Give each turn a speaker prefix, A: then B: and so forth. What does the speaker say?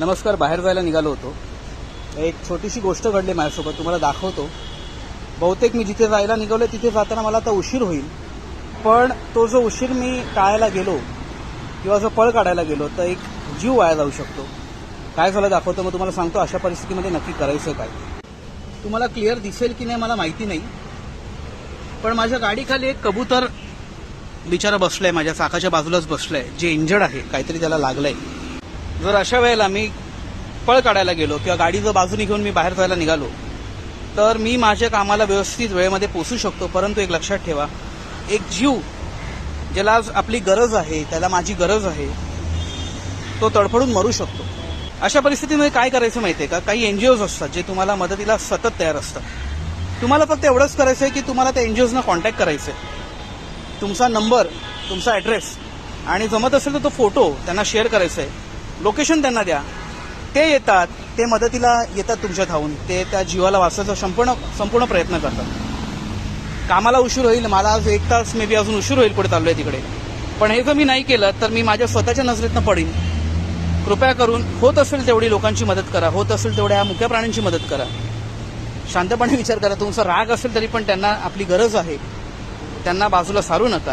A: नमस्कार बाहेर जायला निघालो होतो. एक छोटीशी गोष्ट घडली माझ्यासोबत तुम्हाला दाखवतो. बहुतेक मी जिथे जायला निघालो तिथे जाताना मला आता उशीर होईल. पण तो जो उशीर मी टाळायला गेलो किंवा जो पळ काढायला गेलो तर एक जीव वाया जाऊ शकतो. काय झालं दाखवतो मग तुम्हाला सांगतो अशा परिस्थितीमध्ये नक्की करायचं काय. तुम्हाला क्लिअर दिसेल की नाही मला माहिती नाही. पण माझ्या गाडीखाली एक कबूतर बिचारा बसलाय माझ्या चाकाच्या बाजूलाच बसलाय जे इंजर्ड आहे काहीतरी त्याला लागलंय. जर अशा वेळेला मी पळ काढायला गेलो किंवा गाडी जर बाजूने घेऊन मी बाहेर जायला निघालो तर मी माझ्या कामाला व्यवस्थित वेळेमध्ये पोचू शकतो. परंतु एक लक्षात ठेवा एक जीव ज्याला आज आपली गरज आहे त्याला माझी गरज आहे तो तडफडून मरू शकतो. अशा परिस्थितीमध्ये काय करायचं माहितीये का? काही एनजीओज असतात जे तुम्हाला मदतीला सतत तयार असतात. तुम्हाला फक्त एवढंच करायचं आहे की तुम्हाला त्या एनजीओजना कॉन्टॅक्ट करायचं आहे तुमचा नंबर तुमचा ॲड्रेस आणि जमत असेल तर तो फोटो त्यांना शेअर करायचा आहे लोकेशन त्यांना द्या. ते येतात ते मदतीला येतात तुमच्या धावून. ते त्या जीवाला वाचवायचा संपूर्ण संपूर्ण प्रयत्न करतात. कामाला उशीर होईल मला आज एक तास मे बी अजून उशीर होईल पुढे चाललोय तिकडे. पण हे जर मी नाही केलं तर मी माझ्या स्वतःच्या नजरेतनं पडीन. कृपया करून होत असेल तेवढी लोकांची मदत करा होत असेल तेवढ्या मुक्या प्राण्यांची मदत करा. शांतपणे विचार करा तुमचा राग असेल तरी पण त्यांना आपली गरज आहे. त्यांना बाजूला सारू नका.